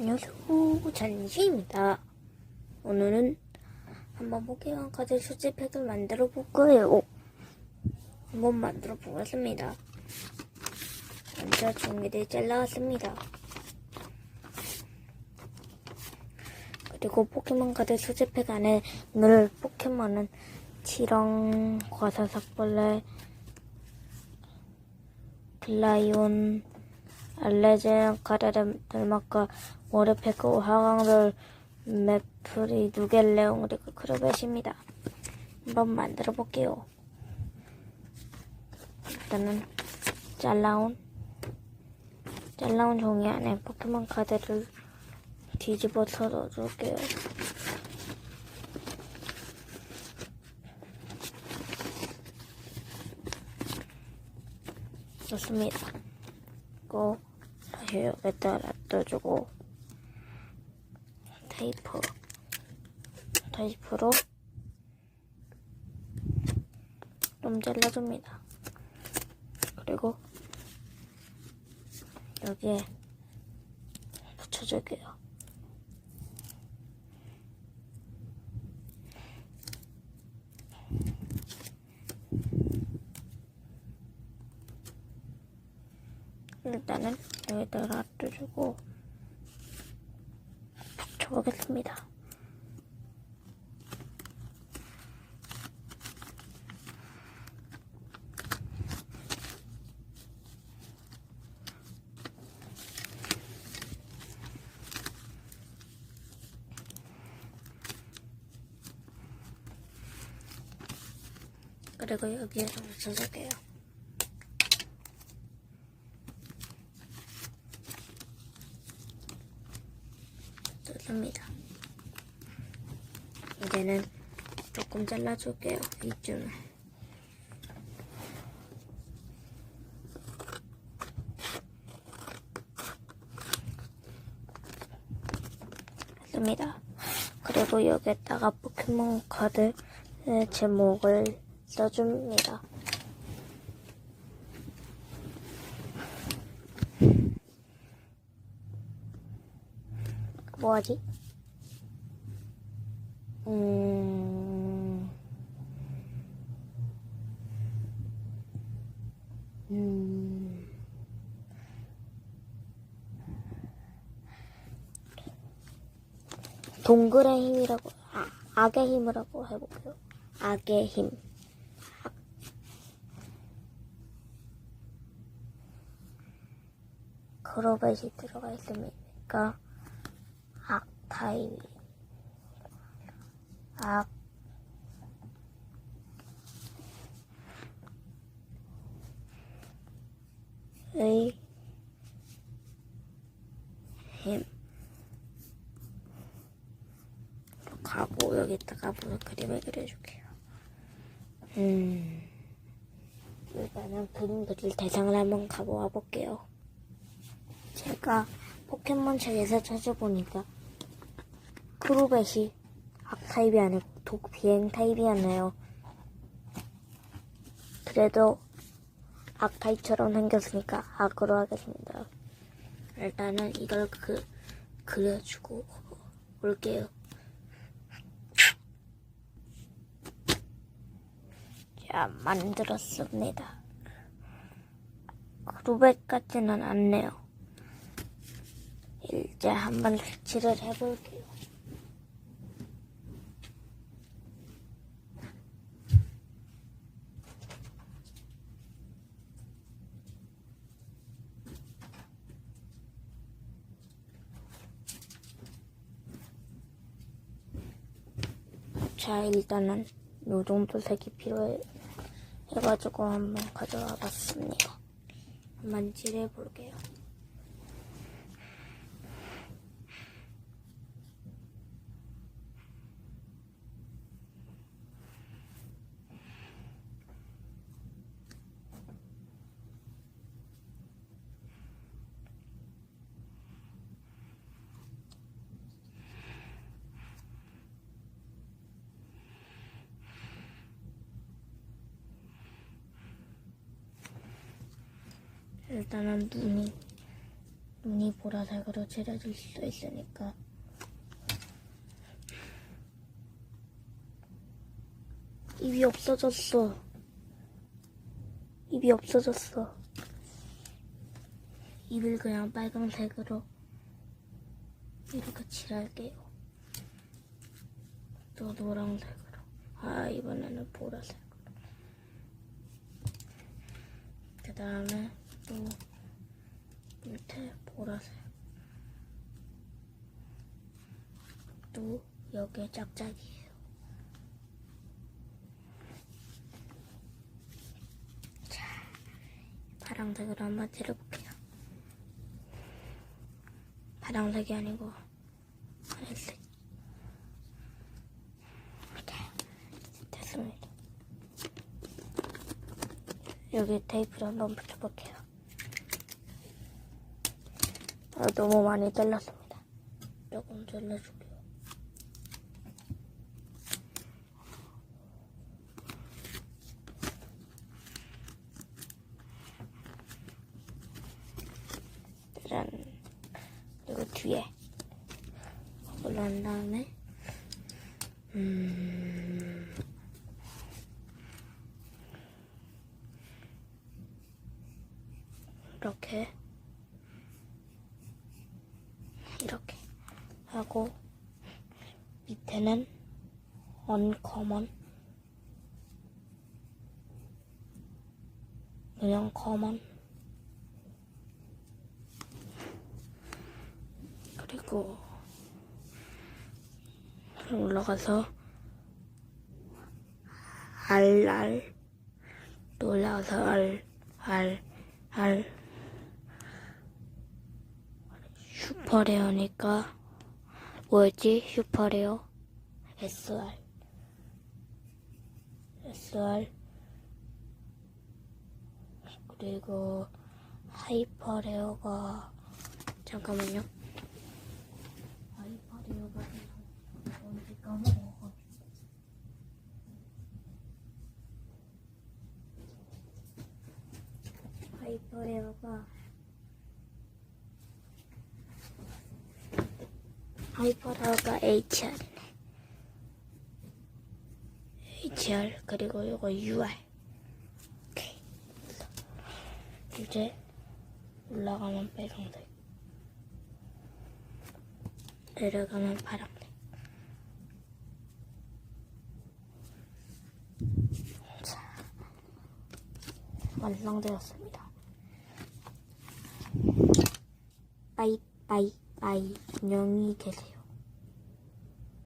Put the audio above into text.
안녕하세요. 잔시입니다. 오늘은 한번 포켓몬 카드 수집팩을 만들어 볼 거예요. 한번 만들어 보겠습니다. 먼저 종이를 잘라왔습니다. 그리고 포켓몬 카드 수집팩 안에 넣을 포켓몬은 치렁, 과사삭벌레, 글라이온, 알레젠, 카레렘, 델마카, 모레페크, 화강별, 메프리, 누겔레옹, 그리고 크루벳입니다. 한번 만들어 볼게요. 일단은 잘라온 잘라온 종이 안에 포켓몬 카드를 뒤집어서 넣어줄게요. 좋습니다. 다시 여기다 놔둬주고 테이프 테이프로 좀 잘라줍니다. 그리고 여기에 붙여줄게요. 일단은 여기다가 놔둬주고 붙여보겠습니다. 그리고 여기에서 붙여줄게요. 좋습니다. 이제는 조금 잘라줄게요. 이쯤에. 했습니다. 그리고 여기에다가 포켓몬 카드 제목을 써줍니다. 뭐하지? 음, 음, 동글의 힘이라고, 아, 악의 힘이라고 해볼게요. 악의 힘. 악. 크로벳이 들어가 있으니까 악 타입. 악. 의 힘. 가고 여기다가 무슨 그림을 그려줄게요. 음. 일단은 그림 그릴 대상을 한번 가보아 볼게요. 제가 포켓몬 책에서 찾아보니까 크루벳이 악 타입이 아니고 독 비행 타입이었네요. 그래도 악 타입처럼 생겼으니까 악으로 하겠습니다. 일단은 이걸 그 그려주고 올게요. 자, 만들었습니다. 크루벳 같지는 않네요. 이제 한번 색칠을 해볼게요. 자, 일단은 요 정도 색이 필요해 해가지고 한번 가져와 봤습니다. 칠해 볼게요. 일단은 눈이 눈이 보라색으로 칠해질 수 있으니까 입이 없어졌어. 입이 없어졌어. 입을 그냥 빨강색으로 이렇게 칠할게요. 또 노란색으로. 아, 이번에는 보라색으로. 그 다음에 또 밑에 보라색. 또 여기에 짝짝이에요. 자, 파랑색으로 한번 칠해볼게요. 파랑색이 아니고. 이렇게 됐습니다. 여기 테이프를 한번 붙여볼게요. 아, 너무 많이 잘랐습니다. 조금 잘라줄게요. 짜잔. 그리고 뒤에 올라온 다음에 음... 이렇게 이렇게 하고 밑에는 언커먼 그냥 커먼 그리고 올라가서 알알 또 올라가서 알알알 슈퍼레어니까 뭐였지? 슈퍼레어? SR SR 그리고 하이퍼레어가 잠깐만요. 하이퍼레어가 뭔지 까먹어가지고. 하이퍼레어가 하이퍼레어가 HR이네. HR 그리고 이거 UR 오케이. 이제 올라가면 빨강색. 내려가면 파란색. 자 완성되었습니다. 빠이 빠이 빠이 안녕히 계세요